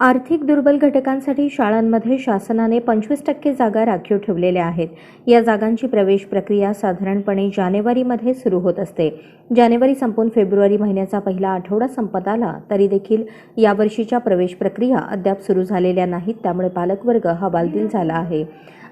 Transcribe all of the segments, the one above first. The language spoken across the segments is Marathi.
आर्थिक दुर्बल घटकांसाठी शाळांमध्ये शासनाने पंचवीस टक्के जागा राखीव ठेवलेल्या आहेत. या जागांची प्रवेश प्रक्रिया साधारणपणे जानेवारीमध्ये सुरू होत असते. जानेवारी संपून फेब्रुवारी महिन्याचा पहिला आठवडा संपत आला तरी देखील यावर्षीच्या प्रवेश प्रक्रिया अद्याप सुरू झालेल्या नाहीत त्यामुळे पालकवर्ग हवालदिल झाला आहे.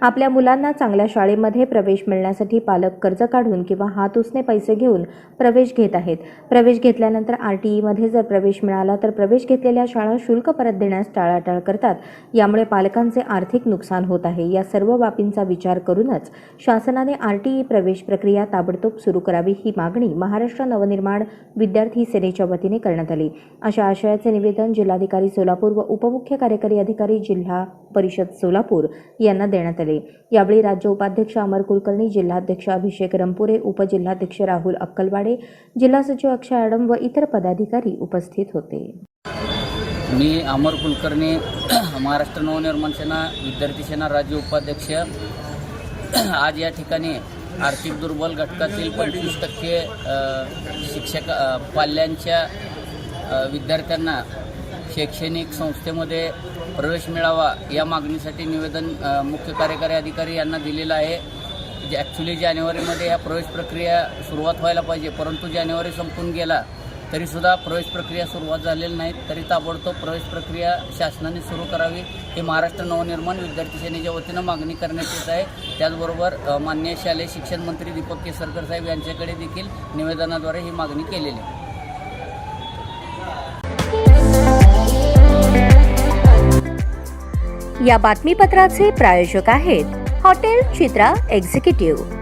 आपल्या मुलांना चांगल्या शाळेमध्ये प्रवेश मिळण्यासाठी पालक कर्ज काढून किंवा हात उसने पैसे घेऊन प्रवेश घेत आहेत. प्रवेश घेतल्यानंतर आर टी ईमध्ये जर प्रवेश मिळाला तर प्रवेश घेतलेल्या शाळा शुल्क परत देण्यास टाळाटाळ करतात. यामुळे पालकांचे आर्थिक नुकसान होत आहे. या सर्व बाबींचा विचार करूनच शासनाने आर टी ई प्रवेश प्रक्रिया ताबडतोब सुरू करावी ही मागणी महाराष्ट्र नवनिर्माण विद्यार्थी सेनेच्या वतीने करण्यात आली. अशा आशयाचे निवेदन जिल्हाधिकारी सोलापूर व उपमुख्य कार्यकारी अधिकारी जिल्हा परिषद सोलापूर यांना देण्यात आले. यावेळी राज्य उपाध्यक्ष अमर कुलकर्णी जिल्हाध्यक्ष अभिषेक रंपुरे उपजिल्हाध्यक्ष राहुल अक्कलवाडे जिल्हा सचिव अक्षय आडम व इतर पदाधिकारी उपस्थित होते. मी अमर कुलकर्णी महाराष्ट्र नवनिर्माण सेना विद्यार्थी सेना राज्य उपाध्यक्ष. आज या ठिकाणी आर्थिक दुर्बल घटकातील पंचवीस टक्के शिक्षक पाल्यांच्या विद्यार्थ्यांना शैक्षणिक संस्थेमध्ये प्रवेश मिळावा या मागणीसाठी निवेदन मुख्य कार्यकारी अधिकारी यांना दिलेलं आहे. जे ॲक्च्युली जानेवारीमध्ये या प्रवेश प्रक्रिया सुरुवात व्हायला पाहिजे परंतु जानेवारी संपून गेला. तरीसुद्धा प्रवेश प्रक्रिया सुरुवात झालेली नाही तरी ताबडतोब प्रवेश प्रक्रिया शासनाने सुरू करावी. ही महाराष्ट्र नवनिर्माण विद्यार्थी सेनेच्या वतीनं मागणी करण्यात येत आहे. त्याचबरोबर मान्य शालेय शिक्षण मंत्री दीपक केसरकर साहेब यांच्याकडे देखील निवेदनाद्वारे ही मागणी केलेली आहे. या बातमीपत्राचे प्रायोजक आहेत हॉटेल चित्रा एक्झिक्युटिव्ह.